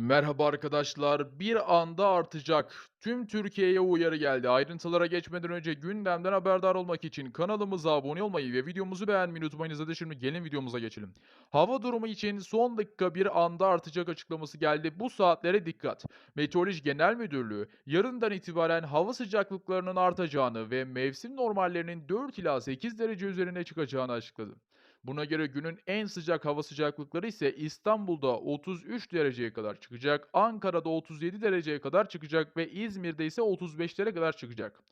Merhaba arkadaşlar. Bir anda artacak. Tüm Türkiye'ye uyarı geldi. Ayrıntılara geçmeden önce gündemden haberdar olmak için kanalımıza abone olmayı ve videomuzu beğenmeyi unutmayınız. Hadi şimdi gelin videomuza geçelim. Hava durumu için son dakika bir anda artacak açıklaması geldi. Bu saatlere dikkat. Meteoroloji Genel Müdürlüğü yarından itibaren hava sıcaklıklarının artacağını ve mevsim normallerinin 4 ila 8 derece üzerine çıkacağını açıkladı. Buna göre günün en sıcak hava sıcaklıkları ise İstanbul'da 33 dereceye kadar çıkacak, Ankara'da 37 dereceye kadar çıkacak ve İzmir'de ise 35'lere kadar çıkacak.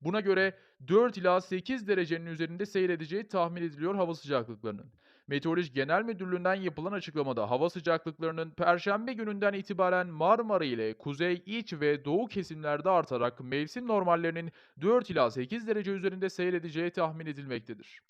Buna göre 4 ila 8 derecenin üzerinde seyredeceği tahmin ediliyor hava sıcaklıklarının. Meteoroloji Genel Müdürlüğü'nden yapılan açıklamada hava sıcaklıklarının Perşembe gününden itibaren Marmara ile kuzey, iç ve doğu kesimlerde artarak mevsim normallerinin 4 ila 8 derece üzerinde seyredeceği tahmin edilmektedir.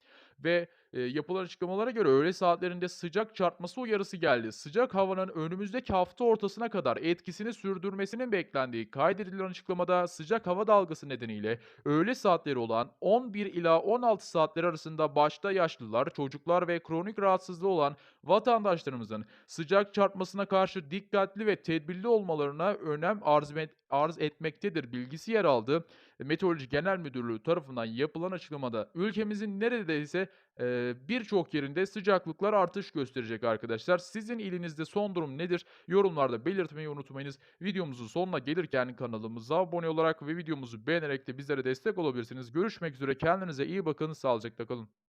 Ve Eee, yapılan açıklamalara göre öğle saatlerinde sıcak çarpması uyarısı geldi. Sıcak havanın önümüzdeki hafta ortasına kadar etkisini sürdürmesinin beklendiği kaydedilen açıklamada sıcak hava dalgası nedeniyle öğle saatleri olan 11 ila 16 saatler arasında başta yaşlılar, çocuklar ve kronik rahatsızlığı olan vatandaşlarımızın sıcak çarpmasına karşı dikkatli ve tedbirli olmalarına önem arz, met- arz etmektedir bilgisi yer aldı. Meteoroloji Genel Müdürlüğü tarafından yapılan açıklamada ülkemizin neredeyse Eee, birçok yerinde sıcaklıklar artış gösterecek arkadaşlar. Sizin ilinizde son durum nedir? Yorumlarda belirtmeyi unutmayınız. Videomuzun sonuna gelirken kanalımıza abone olarak ve videomuzu beğenerek de bizlere destek olabilirsiniz. Görüşmek üzere. Kendinize iyi bakın. Sağlıcakla kalın.